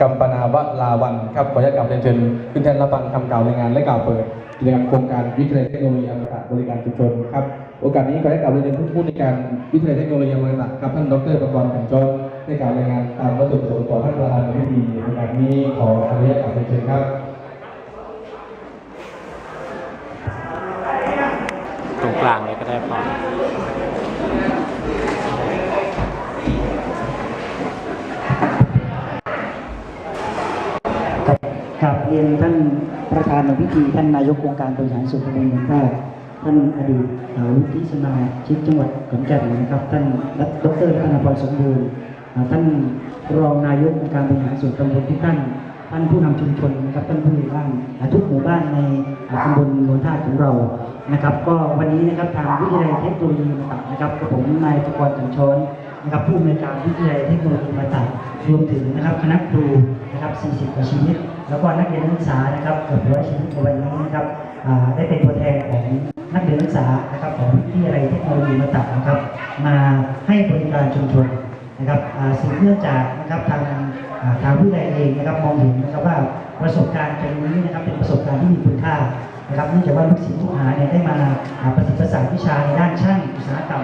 กัมปนาวลาวันครับขออนุญาตกลับเรียนเชิญขึ้นแทนรับฟังคำกล่าวในงานและกล่าวเปิดกิจกรรมโครงการวิทยาลัยเทคโนโลยีอมตะบริการชุมชนครับโอกาสนี้ขออนุญาตกล่าวเรียนเชิญผู้ในการวิทยาลัยเทคโนโลยีอมตะครับท่านดรประกรณ์ขันจรในกล่าวรายงานตามวัตถุประสงค์ต่อท่านประธานในพิธีโอกาสนี้ขออนุญาตกล่าวเรียนเชิญครับ กับกับเรียนท่านประธานในพิธีท่านนายกองค์การบริหารส่วนตำบลเมืองท่าท่านอดีตวุฒิสมาชิกจังหวัดขอนแก่นนะครับ ท่านดรรัตนพรสมบูรณ์ท่านรองนายกองค์การบริหารส่วนตำบลทุกท่านท่านผู้นำชุมชนนะครับท่านผู้ใหญ่บ้านทุกหมู่บ้านในตำบลโนนท่าของเรานะครับ ก็วันนี้นะครับทางวิทยาลัยเทคโนโลยีมาตัดนะครับกับผมนายประกรณ์จันช้อน นะครับผู้อำนวยการวิทยาลัยเทคโนโลยีมาตัดรวมถึงนะครับคณะครูนะครับ 40 กว่าชีวิต แล้วก็นักเรียนนักศึกษานะครับเกือบร้อยชีวิตในวันนี้นะครับได้เป็นตัวแทนของนักเรียนนักศึกษานะครับของวิทยาลัยเทคโนโลยีมาตัดนะครับ มาให้บริการชุมชนนะครับอ่าสืบเนื่องจากนะครับทางทางวิทยาลัยเองนะครับมองเห็นนะครับว่าประสบการณ์ตรงนี้นะครับเป็นประสบการณ์ที่มีคุณค่านะครับเนื่องจากว่าลูกศิษย์ลูกหาเนี่ยได้มาอ่าประสิทธิ์ประสานวิชาในด้านช่างอุตสาหกรรม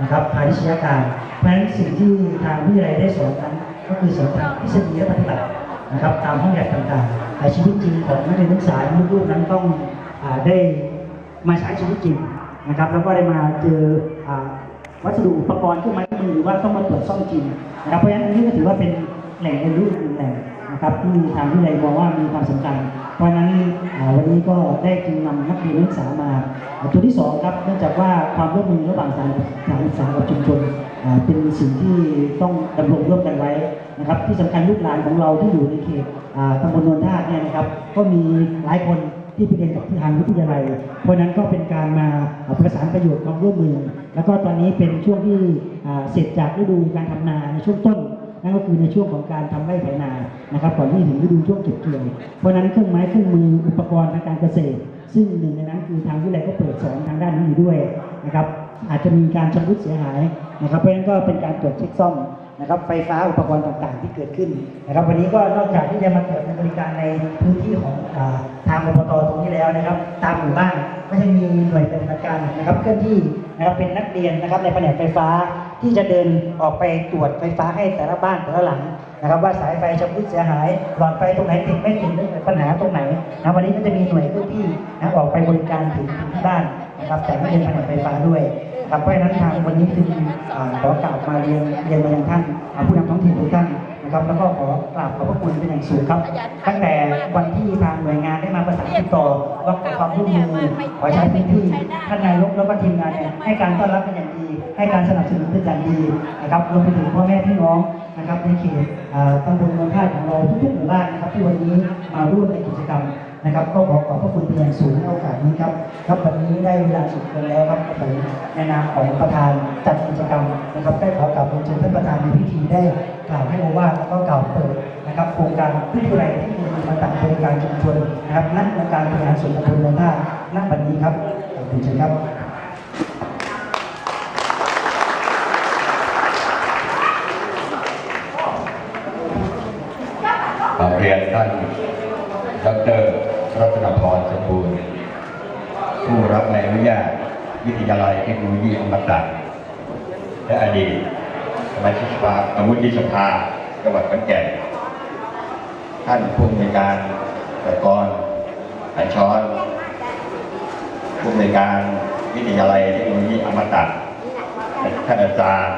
นะครับพาณิชยการ เพราะฉะนั้นสิ่งที่ทางวิทยาลัยได้สอนนั้น ก็คือสอนทางทฤษฎีและปฏิบัตินะครับ ตามห้องแลบต่างๆแต่ชีวิตจริงของนักเรียนนักศึกษาลูกๆนั้นต้องอได้มาใช้ชีวิตจริงนะครับ แล้วก็ได้มาเจออวัสดุอุปกรณ์เครื่องไม้เครื่องมือหรือว่าต้องมาตรวจซ่อมจริงนะครับเพราะฉะนั้นอันนี้ก็ถือว่าเป็นแหล่งเรียนรู้อีกหนึ่งแหล่ง นะครับที่ทางวิทยาลัยมองว่ามีความสำคัญ เพราะฉะนั้นวันนี้ก็ได้จึงนำนักเรียนนักศึกษามาตัวที่สองครับเนื่องจากว่าความร่วมมือระหว่างสถานสถานศึกษากับชุมชนเป็นสิ่งที่ต้องดำรงร่วมกันไว้นะครับ ที่สำคัญลูกหลานของเราที่อยู่ในเขตตำบลนนทาเนี่ยนะครับ ก็มีหลายคนที่ไปเรียนกับทางวิทยาลัย เพราะนั้นก็เป็นการมาประสานประโยชน์ความร่วมมือ แล้วก็ตอนนี้เป็นช่วงที่เสร็จจากฤดูการทำนาในช่วงต้นนั่นก็คือในช่วงของการทำไร่ไถนา นะครับก่อนที่ถึงฤดูช่วงเก็บเกี่ยวเพราะนั้นเครื่องไม้เครื่องมืออุปกรณ์ทางการเกษตร ซึ่งหนึ่งในนั้นคือทางวิทยาลัยก็เปิดสอนทางด้านนี้อยู่ด้วยนะครับอาจจะมีการชำรุดเสียหายนะครับเพราะฉะนั้นก็เป็นการตรวจเช็คซ่อมนะครับไฟฟ้าอุปกรณ์ต่างๆ ที่เกิดขึ้นนะครับ วันนี้ก็นอกจากที่จะมาเปิดบริการในพื้นที่ของอทางอบตตรงนี้แล้วนะครับ ตามหมู่บ้านก็จะมีหน่วยปฏิบัติการนะครับเคลื่อนที่นะครับเป็นนักเรียนนะครับในแผนกไฟฟ้า ที่จะเดินออกไปตรวจไฟฟ้าให้แต่ละบ้านแต่ละหลังนะครับ ว่าสายไฟชำรุดเสียหายหลอดไฟตรงไหนติดไม่ติดปัญหาตรงไหนนะวันนี้ก็จะมีหน่วยเคลื่อนที่นะออกไปบริการถึงถึงที่บ้านนะครับแต่ไม่เป็นแผนกไฟฟ้าด้วยครับเพราะฉะนั้นทางวันนี้จึงขอกล่าวมาเรียนเรียนมายังท่านผู้นำท้องถิ่นทุกท่าน นะครับ แล้วก็ขอกราบขอบพระคุณเป็นอย่างสูงครับ ตั้งแต่วันที่ทางหน่วยงานได้มาประสานติดต่อว่าขอความร่วมมือขอใช้พื้นที่ท่านนายกแล้วก็ทีมงานเนี่ยให้การต้อนรับเป็นอย่างดี ให้การสนับสนุนเป็นอย่างดีนะครับรวมไปถึงพ่อแม่พี่น้องนะครับในเขตอ่าตำบลเมืองท่าของเราทุกๆหมู่บ้านนะครับที่วันนี้มาร่วมในกิจกรรม นะครับ ก็ขอขอบพระคุณเป็นอย่างสูงในโอกาสนี้ครับครับวันนี้ได้เวลาสุดลงแล้วครับผมในนามของประธานจัดกิจกรรมนะครับ ได้ขอกราบเรียนเชิญท่านประธานในพิธีได้กล่าวให้โอวาทแล้วก็กล่าวเปิดนะครับ โครงการวิทยาลัยที่มีมาตัดบริการชุมชนนะครับนักองค์การบริหารส่วนตำบลเมืองท่าณบัดนี้ครับขอบคุณเชิญครับเรียนท่าน ดรรัตนพรสมบูรณ์ผู้รับใบอนุญาตวิทยาลัยเทคโนโลยีอมตะและอดีตสมาชิกสภาสมุทิสภาจังหวัดขอนแก่นท่านผู้อำนการตะกรอัญช้อนผู้อำนการวิทยาลัยเทคโนโลยีอมตะท่านอาจารย์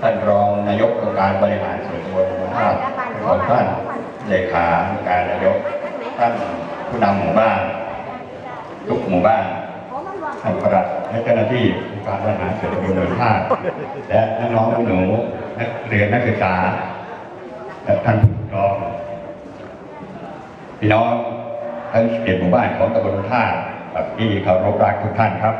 ท่านรองนายกองค์การบริหารส่วนตำบลหมู่บ้านของท่าน เลขานุการนายกท่านผู้นำหมู่บ้าน ทุกหมู่บ้านท่านประหลัดและเจ้าหน้าที่การบริหารส่วนตำบลหมู่บ้านและน้องๆหนูนักเรียนนักศึกษาและท่านผู้ปกครองพี่น้องทั้งเจ็ดหมู่บ้านของตำบลท่าแบบที่เคารพรักทุกท่านครับ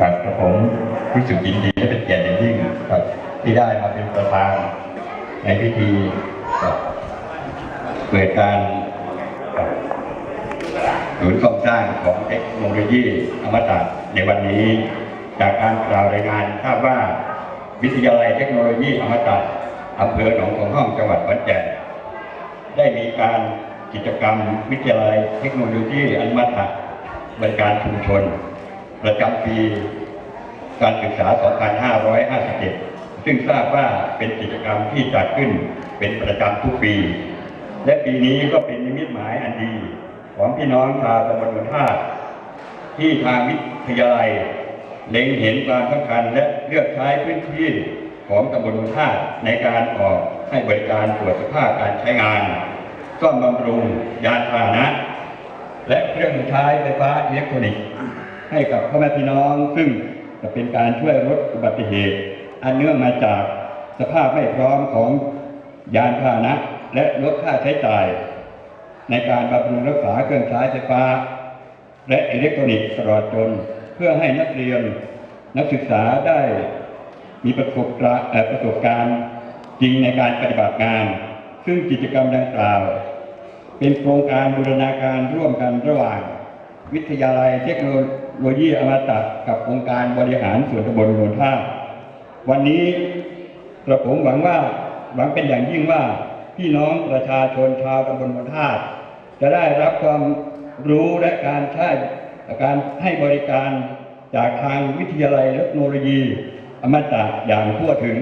ครับผมรู้สึกยินดีและเป็นเกียรติอย่างยิ่งครับ ที่ได้มาเป็นประธานในพิธีเปิดการศูนย์ซ่อสร้างของเทคโนโลยีอมตะในวันนี้ จากการกล่าวรายงานทราบว่าวิทยาลัยเทคโนโลยีอมตะอำเภอหนองของห้องจังหวัดขอนแก่นได้มีการกิจกรรมวิทยาลัยเทคโนโลยีอมตะบริการชุมชน ประจำปีการศึกษา 2557 ซึ่งทราบว่าเป็นกิจกรรมที่จัดขึ้นเป็นประจำทุกปี และปีนี้ก็เป็นนิมิตหมายอันดีของพี่น้องชาวตำบลบนท่าที่ทางวิทยาลัย เล็งเห็นความสำคัญและเลือกใช้พื้นที่ของตำบลบนท่าในการออกให้บริการตรวจสภาพการใช้งานซ่อมบำรุงยานพาหนะ และเครื่องใช้ไฟฟ้าอิเล็กทรอนิกส์ ให้กับพ่อแม่พี่น้อง ซึ่งจะเป็นการช่วยลดอุบัติเหตุ อันเนื่องมาจากสภาพไม่พร้อมของยานพาหนะ และลดค่าใช้จ่าย ในการบำรุงรักษาเครื่องใช้ไฟฟ้า และอิเล็กทรอนิกส์ตลอดจน เพื่อให้นักเรียนนักศึกษาได้มีประสบการณ์ประสบการณ์จริงในการปฏิบัติงาน ซึ่งกิจกรรมดังกล่าว เป็นโครงการบูรณาการร่วมกันระหว่าง วิทยาลัยเทคโนโลยี อมตะกับองค์การบริหารส่วนตำบลโนนท่าวันนี้กระผมหวังว่าหวังเป็นอย่างยิ่งว่าพี่น้องประชาชนชาวตำบลโนนท่าจะได้รับความรู้และการใช้การให้บริการจากทางวิทยาลัยเทคโนโลยีอมตะอย่างทั่วถึง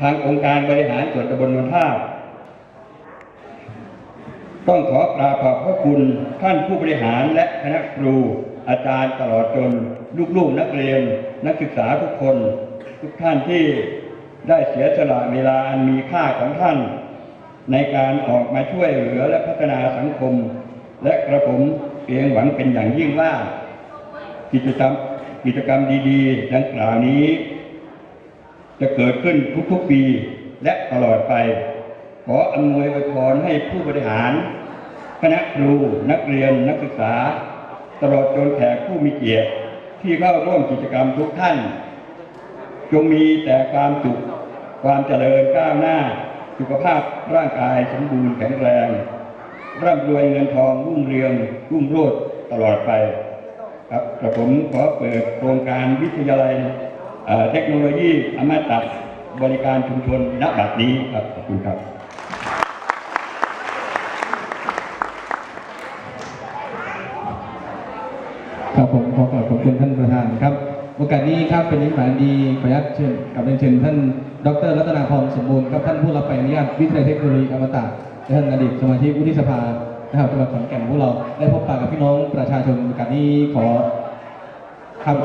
ทางองค์การบริหารส่วนตำบลนนท่าต้องขอกราบขอบพระคุณท่านผู้บริหารและคณะครู อาจารย์ตลอดจนลูกๆนักเรียนนักศึกษาทุกคน ทุกท่านที่ได้เสียสละเวลาอันมีค่าของท่าน ในการออกมาช่วยเหลือและพัฒนาสังคม และกระผมเพียงหวังเป็นอย่างยิ่งว่า กิจกรรมกิจกรรมดีๆ ดังกล่าวนี้ จะเกิดขึ้นทุกๆปีและตลอดไป ขออำนวยอวยพรให้ผู้บริหาร คณะครูนักเรียนนักศึกษา ตลอดจนแขกผู้มีเกียรติที่เข้าร่วมกิจกรรมทุกท่าน จงมีแต่ความสุขความเจริญก้าวหน้า สุขภาพร่างกายสมบูรณ์แข็งแรง ร่ำรวยเงินทองรุ่งเรืองรุ่งโรจน์ตลอดไป ครับกระผมขอเปิดโครงการวิทยาลัยเทคโนโลยีอมตะบริการชุมชนณบัดนี้ครับขอบคุณครับ ครับผมขอขอบคุณท่านประธานครับ โอกาสนี้ครับเป็นนิมิตหมายดีขออนุญาตเชิญกับเรียนเชิญท่านดรรัตนาพรสมบูรณ์ครับท่านผู้รับใบอนุญาตวิทยาเทคโนโลยีอมตะและท่านอดีตสมาชิกวุฒิสภานะครับจังหวัดขอนแก่นพวกเราได้พบปะกับพี่น้องประชาชนโอกาสนี้ขอครับ